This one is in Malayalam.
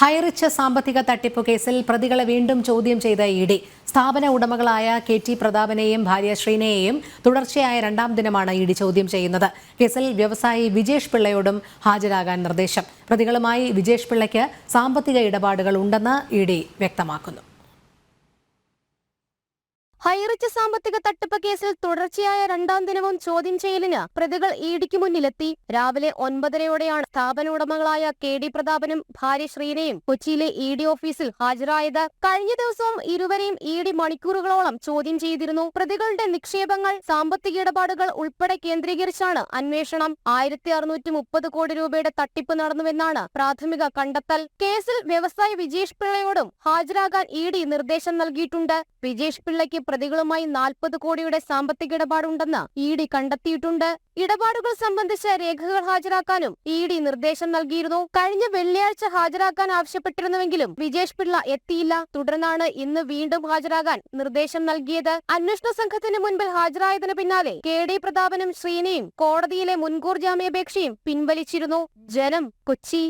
ഹൈറിച്ച് സാമ്പത്തിക തട്ടിപ്പ് കേസിൽ പ്രതികളെ വീണ്ടും ചോദ്യം ചെയ്ത ഇ ഡി. സ്ഥാപന ഉടമകളായ കെ ടി പ്രതാപനെയും ഭാര്യ ശ്രീനയെയും തുടർച്ചയായ രണ്ടാം ദിനമാണ് ഇ ഡി ചോദ്യം ചെയ്യുന്നത്. കേസിൽ വ്യവസായി വിജേഷ് പിള്ളയോടും ഹാജരാകാൻ നിർദ്ദേശം. പ്രതികളുമായി വിജേഷ് പിള്ളയ്ക്ക് സാമ്പത്തിക ഇടപാടുകൾ ഉണ്ടെന്ന് ഇ ഡി വ്യക്തമാക്കുന്നു. ഹൈറിച്ച് സാമ്പത്തിക തട്ടിപ്പ് കേസിൽ തുടർച്ചയായ രണ്ടാം ദിനവും ചോദ്യം ചെയ്യലിന് പ്രതികൾ ഇടിക്ക് മുന്നിലെത്തി. രാവിലെ ഒൻപതരയോടെയാണ് സ്ഥാപന ഉടമകളായ കെ ഡി പ്രതാപനും ഭാര്യ ശ്രീനയും കൊച്ചിയിലെ ഇ ഡി ഓഫീസിൽ ഹാജരായത്. കഴിഞ്ഞ ദിവസവും ഇരുവരെയും ഇ ഡി മണിക്കൂറുകളോളം ചോദ്യം ചെയ്തിരുന്നു. പ്രതികളുടെ നിക്ഷേപങ്ങൾ സാമ്പത്തിക ഇടപാടുകൾ ഉൾപ്പെടെ കേന്ദ്രീകരിച്ചാണ് അന്വേഷണം. ആയിരത്തി അറുന്നൂറ്റി മുപ്പത് കോടി രൂപയുടെ തട്ടിപ്പ് നടന്നുവെന്നാണ് പ്രാഥമിക കണ്ടെത്തൽ. കേസിൽ വ്യവസായി വിജേഷ് പിള്ളയോടും ഹാജരാകാൻ ഇ ഡി നിർദ്ദേശം നൽകിയിട്ടുണ്ട്. വിജേഷ് പിള്ളയ്ക്ക് പ്രതികളുമായി നാൽപ്പത് കോടിയുടെ സാമ്പത്തിക ഇടപാടുണ്ടെന്ന് ഇ ഡി കണ്ടെത്തിയിട്ടുണ്ട്. ഇടപാടുകൾ സംബന്ധിച്ച രേഖകൾ ഹാജരാക്കാനും ഇ ഡി നിർദ്ദേശം നൽകിയിരുന്നു. കഴിഞ്ഞ വെള്ളിയാഴ്ച ഹാജരാക്കാൻ ആവശ്യപ്പെട്ടിരുന്നുവെങ്കിലും വിജേഷ് പിള്ള എത്തിയില്ല. തുടർന്നാണ് ഇന്ന് വീണ്ടും ഹാജരാകാൻ നിർദ്ദേശം നൽകിയത്. അന്വേഷണ സംഘത്തിന് മുൻപിൽ ഹാജരായതിനു പിന്നാലെ കെ ഡി പ്രതാപനും ശ്രീനയും കോടതിയിലെ മുൻകൂർ ജാമ്യാപേക്ഷയും പിൻവലിച്ചിരുന്നു. ജനം കൊച്ചി.